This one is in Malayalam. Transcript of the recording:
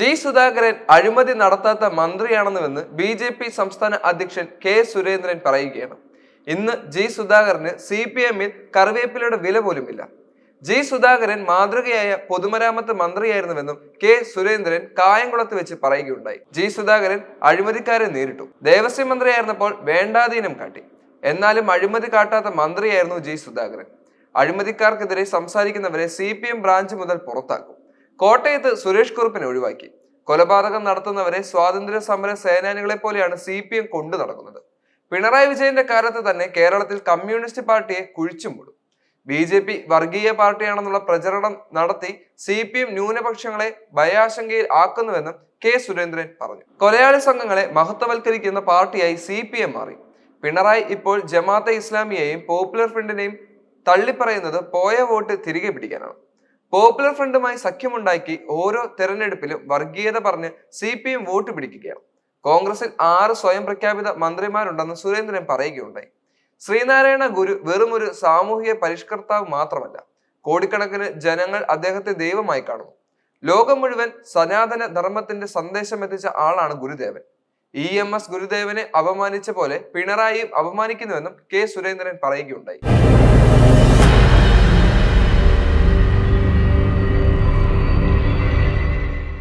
ജി സുധാകരൻ അഴിമതി നടത്താത്ത മന്ത്രിയാണെന്നുവെന്ന് ബി ജെ പി സംസ്ഥാന അധ്യക്ഷൻ കെ സുരേന്ദ്രൻ പറയുകയാണ്. ഇന്ന് ജി സുധാകരന് സി പി എമ്മിൽ കറിവേപ്പിലയുടെ വില പോലുമില്ല. ജി സുധാകരൻ മാതൃകയായ പൊതുമരാമത്ത് മന്ത്രിയായിരുന്നുവെന്നും കെ സുരേന്ദ്രൻ കായംകുളത്ത് വെച്ച് പറയുകയുണ്ടായി. ജി സുധാകരൻ അഴിമതിക്കാരെ നേരിട്ടു. ദേവസ്വം മന്ത്രിയായിരുന്നപ്പോൾ വേണ്ടാധീനം കാട്ടി. എന്നാലും അഴിമതി കാട്ടാത്ത മന്ത്രിയായിരുന്നു ജി സുധാകരൻ. അഴിമതിക്കാർക്കെതിരെ സംസാരിക്കുന്നവരെ സി ബ്രാഞ്ച് മുതൽ പുറത്താക്കും. കോട്ടയത്ത് സുരേഷ് കുറുപ്പിനെ ഒഴിവാക്കി. കൊലപാതകം നടത്തുന്നവരെ സ്വാതന്ത്ര്യ സമര സേനാനികളെ പോലെയാണ് സി പി എം കൊണ്ടു നടക്കുന്നത്. പിണറായി വിജയന്റെ കാലത്ത് തന്നെ കേരളത്തിൽ കമ്മ്യൂണിസ്റ്റ് പാർട്ടിയെ കുഴിച്ചുമൂടും ബി ജെ പി വർഗീയ പാർട്ടിയാണെന്നുള്ള പ്രചരണം നടത്തി സി പി എം ന്യൂനപക്ഷങ്ങളെ ഭയാശങ്കയിൽ ആക്കുന്നുവെന്നും കെ സുരേന്ദ്രൻ പറഞ്ഞു. കൊലയാളി സംഘങ്ങളെ മഹത്വവൽക്കരിക്കുന്ന പാർട്ടിയായി സി പി എം മാറി. പിണറായി ഇപ്പോൾ ജമാഅത്തെ ഇസ്ലാമിയെയും പോപ്പുലർ ഫ്രണ്ടിനെയും തള്ളിപ്പറയുന്നത് പോയ വോട്ട് തിരികെ പിടിക്കാനാണ്. പോപ്പുലർ ഫ്രണ്ടുമായി സഖ്യമുണ്ടാക്കി ഓരോ തെരഞ്ഞെടുപ്പിലും വർഗീയത പറഞ്ഞ് സി പി എം വോട്ട് പിടിക്കുകയാണ്. കോൺഗ്രസിൽ ആറ് സ്വയം പ്രഖ്യാപിത മന്ത്രിമാരുണ്ടെന്ന് സുരേന്ദ്രൻ പറയുകയുണ്ടായി. ശ്രീനാരായണ ഗുരു വെറും ഒരു സാമൂഹിക പരിഷ്കർത്താവ് മാത്രമല്ല കോടിക്കണക്കിന് ജനങ്ങൾ അദ്ദേഹത്തെ ദൈവമായി കാണുന്നു. ലോകം മുഴുവൻ സനാതന ധർമ്മത്തിന്റെ സന്ദേശം എത്തിച്ച ആളാണ് ഗുരുദേവൻ. ഇ എം എസ് ഗുരുദേവനെ അപമാനിച്ച പോലെ പിണറായിയും അപമാനിക്കുന്നുവെന്നും കെ സുരേന്ദ്രൻ പറയുകയുണ്ടായി.